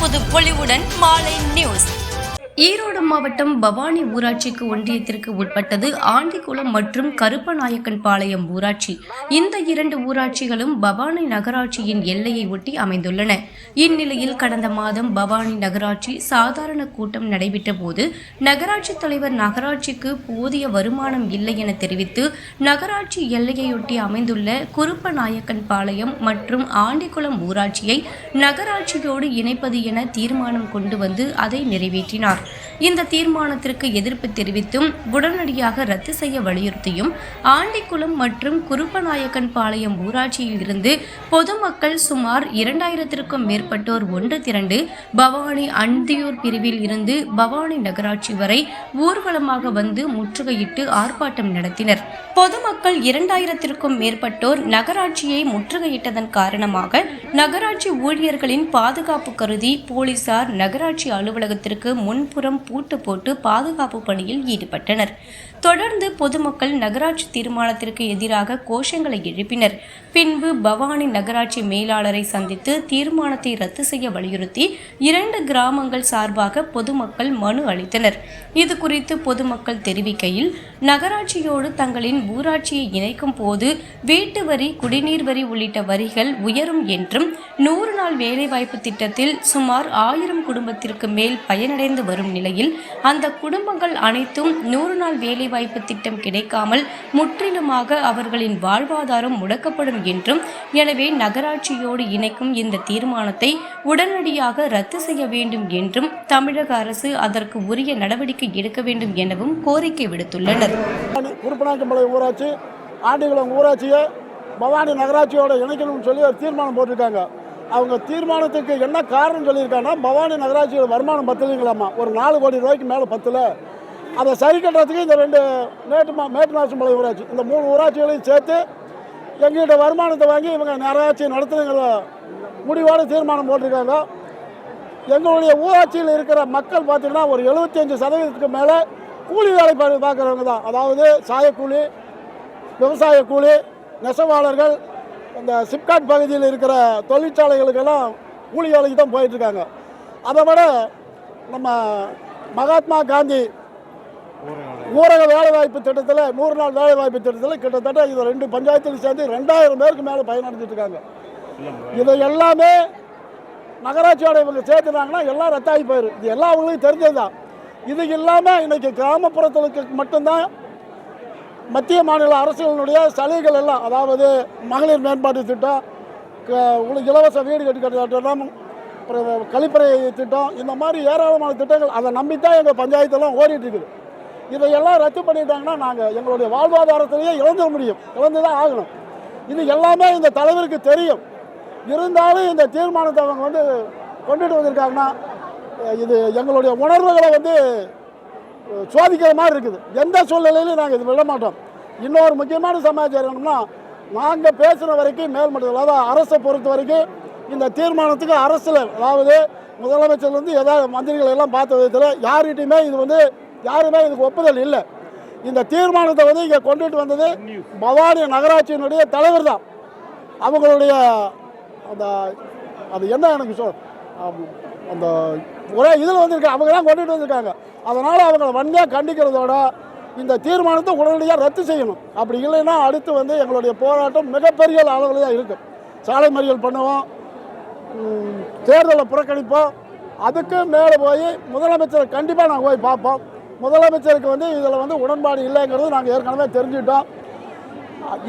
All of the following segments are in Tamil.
புது பொலிவுடன் மாலை நியூஸ் ஈரோடு மாவட்டம் பவானி ஊராட்சிக்கு ஒன்றியத்திற்கு உட்பட்டது ஆண்டிக்குளம் மற்றும் கருப்பநாயக்கன் பாளையம் ஊராட்சி. இந்த இரண்டு ஊராட்சிகளும் பவானி நகராட்சியின் எல்லையை ஒட்டி அமைந்துள்ளன. இந்நிலையில் கடந்த மாதம் பவானி நகராட்சி சாதாரண கூட்டம் நடைபெற்ற போது நகராட்சி தலைவர் நகராட்சிக்கு போதிய வருமானம் இல்லை என தெரிவித்து நகராட்சி எல்லையையொட்டி அமைந்துள்ள குருப்பநாயக்கன் பாளையம் மற்றும் ஆண்டிக்குளம் ஊராட்சியை நகராட்சியோடு இணைப்பது என தீர்மானம் கொண்டு வந்து அதை நிறைவேற்றினார். இந்த தீர்மானத்திற்கு எதிர்ப்பு தெரிவித்தும் உடனடியாக ரத்து செய்ய வலியுறுத்தியும் ஆண்டிக்குளம் மற்றும் குருப்பநாயக்கன் பாளையம் ஊராட்சியில் இருந்து பொதுமக்கள் சுமார் இரண்டாயிரத்திற்கும் மேற்பட்டோர் ஒன்று திரண்டு பவானி அந்தியூர் பிரிவில் இருந்து பவானி நகராட்சி வரை ஊர்வலமாக வந்து முற்றுகையிட்டு ஆர்ப்பாட்டம் நடத்தினர். பொதுமக்கள் இரண்டாயிரத்திற்கும் மேற்பட்டோர் நகராட்சியை முற்றுகையிட்டதன் காரணமாக நகராட்சி ஊழியர்களின் பாதுகாப்பு கருதி போலீசார் நகராட்சி அலுவலகத்திற்கு முன் பின்புறம் பூட்டு போட்டு பாதுகாப்பு பணியில் ஈடுபட்டனர். தொடர்ந்து பொதுமக்கள் நகராட்சி தீர்மானத்திற்கு எதிராக கோஷங்களை எழுப்பினர். பின்பு பவானி நகராட்சி மேலாளரை சந்தித்து தீர்மானத்தை ரத்து செய்ய வலியுறுத்தி இரண்டு கிராமங்கள் சார்பாக பொதுமக்கள் மனு அளித்தனர். இது குறித்து பொதுமக்கள் தெரிவிக்கையில் நகராட்சியோடு தங்களின் ஊராட்சியை இணைக்கும் போது வீட்டு வரி குடிநீர் வரி உள்ளிட்ட வரிகள் உயரும் என்றும் நூறு நாள் வேலைவாய்ப்பு திட்டத்தில் சுமார் ஆயிரம் குடும்பத்திற்கு மேல் பயனடைந்து வரும் நிலையில் அந்த குடும்பங்கள் அனைத்தும் நூறு நாள் வேலைவாய்ப்பு திட்டம் கிடைக்காமல் முற்றிலுமாக அவர்களின் வாழ்வாதாரம் முடக்கப்படும் என்றும் எனவே நகராட்சியோடு இணைக்கும் இந்த தீர்மானத்தை உடனடியாக ரத்து செய்ய வேண்டும் என்றும் தமிழக அரசு அதற்கு உரிய நடவடிக்கை எடுக்க வேண்டும் எனவும் கோரிக்கை விடுத்துள்ளனர். ஊராட்சி ஆண்டிகுளம் ஊராட்சியை பவானி நகராட்சியோட இணைக்கணும்னு சொல்லி ஒரு தீர்மானம் போட்டிருக்காங்க. அவங்க தீர்மானத்துக்கு என்ன காரணம் சொல்லியிருக்காங்கன்னா பவானி நகராட்சியோட வருமானம் பத்தலைங்களாமா ஒரு நாலு கோடி ரூபாய்க்கு மேலே பத்தலை. அதை சரி கட்டுறதுக்கு இந்த ரெண்டு மேட்டு மா மேட்டு ஊராட்சி இந்த மூணு ஊராட்சிகளையும் சேர்த்து எங்கள்கிட்ட வருமானத்தை வாங்கி இவங்க நகராட்சி நடத்துங்கிற முடிவோடு தீர்மானம் போட்டிருக்காங்க. எங்களுடைய ஊராட்சியில் இருக்கிற மக்கள் பார்த்தீங்கன்னா ஒரு 75% சதவீதத்துக்கு மேலே கூலி வேலை பார்க்குறவங்க தான். அதாவது சாயக்கூலி விவசாய கூலி நெசவாளர்கள் இந்த சிப்காட் பகுதியில் இருக்கிற தொழிற்சாலைகளுக்கெல்லாம் கூலி வேலைக்கு தான் போயிட்டுருக்காங்க. அதை விட நம்ம மகாத்மா காந்தி ஊரக வேலைவாய்ப்பு திட்டத்தில் நூறு நாள் வேலைவாய்ப்பு திட்டத்தில் கிட்டத்தட்ட இது ரெண்டு பஞ்சாயத்தில் சேர்ந்து ரெண்டாயிரம் பேருக்கு மேலே பயனடைஞ்சிட்டு இருக்காங்க இதை எல்லாமே நகராட்சியோட இவங்க சேர்த்துனாங்கன்னா எல்லாம் ரத்தாகி போயிடும் இது எல்லா அவங்களுக்கும் தெரிஞ்சது தான் இது இல்லாமல் இன்றைக்கி கிராமப்புறத்துக்கு மட்டும்தான் மத்திய மாநில அரசுகளினுடைய சலுகைகள் எல்லாம் அதாவது மகளிர் மேம்பாட்டு திட்டம் க- உங்களுக்கு இலவச வீடு கட்டி திட்டம் அப்புறம் கழிப்பறை திட்டம் இந்த மாதிரி ஏராளமான திட்டங்கள் அதை நம்பித்தான் எங்கள் பஞ்சாயத்தெல்லாம் ஓடிட்டுருக்குது இதையெல்லாம் ரத்து பண்ணிட்டாங்கன்னா நாங்கள் எங்களுடைய வாழ்வாதாரத்திலேயே இழந்துட முடியும். இழந்து தான் ஆகணும். இது எல்லாமே இந்த தலைவருக்கு தெரியும். இருந்தாலும் இந்த தீர்மானத்தை அவங்க வந்து கொண்டுட்டு வந்திருக்காங்கன்னா இது எங்களுடைய உணர்வுகளை வந்து சோதிக்கிற மாதிரி இருக்குது. எந்த சூழ்நிலையிலும் நாங்கள் இது விட மாட்டோம். இன்னொரு முக்கியமான சமாச்சாரம் என்னன்னா நாங்கள் பேசுகிற வரைக்கும் மேல்மட்டத்தில் அதாவது அரசை பொறுத்த வரைக்கும் இந்த தீர்மானத்துக்கு அரசில் அதாவது முதலமைச்சர்லேருந்து ஏதாவது மந்திரிகள் எல்லாம் பார்த்த விதத்தில் யார்கிட்டையுமே இது வந்து யாருமே இதுக்கு ஒப்புதல் இல்லை. இந்த தீர்மானத்தை வந்து இங்கே கொண்டுட்டு வந்தது பவானி நகராட்சியினுடைய தலைவர் தான். அவங்களுடைய அந்த அது என்ன எனக்கு சொல் அந்த ஒரே இதில் வந்திருக்காங்க அவங்க தான் கொண்டுட்டு வந்திருக்காங்க. அதனால் அவங்களை வன்மையாக கண்டிக்கிறதோட இந்த தீர்மானத்தை உடனடியாக ரத்து செய்யணும். அப்படி இல்லைன்னா அடுத்து வந்து எங்களுடைய போராட்டம் மிகப்பெரிய அளவில் தான் இருக்கும் சாலை மறியல் பண்ணுவோம் தேர்தலை புறக்கணிப்போம். அதுக்கு மேலே போய் முதலமைச்சரை கண்டிப்பாக நாங்கள் போய் பார்ப்போம். முதலமைச்சருக்கு வந்து இதில் வந்து உடன்பாடு இல்லைங்கிறது நாங்கள் ஏற்கனவே தெரிஞ்சுக்கிட்டோம்.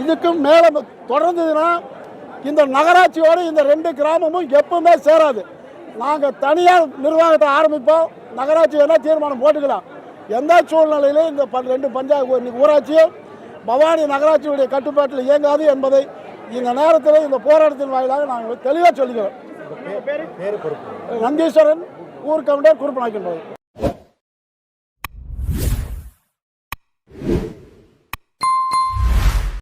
இதுக்கும் மேலே தொடர்ந்ததுன்னா இந்த நகராட்சியோடு இந்த ரெண்டு கிராமமும் எப்பவுமே சேராது. நாங்கள் தனியார் நிர்வாகத்தை ஆரம்பிப்போம். நகராட்சி வேணால் தீர்மானம் போட்டுக்கலாம். எந்த சூழ்நிலையிலும் இந்த ப- ரெண்டு பஞ்சாயத்து ஊராட்சியும் பவானி நகராட்சியுடைய கட்டுப்பாட்டில் இயங்காது என்பதை இந்த நேரத்தில் இந்த போராட்டத்தின் வாயிலாக நாங்கள் தெளிவாக சொல்லிக்கிறோம் நந்தீஸ்வரன் ஊர் கவுண்டர் குறுப்பநாய்க்கின்றது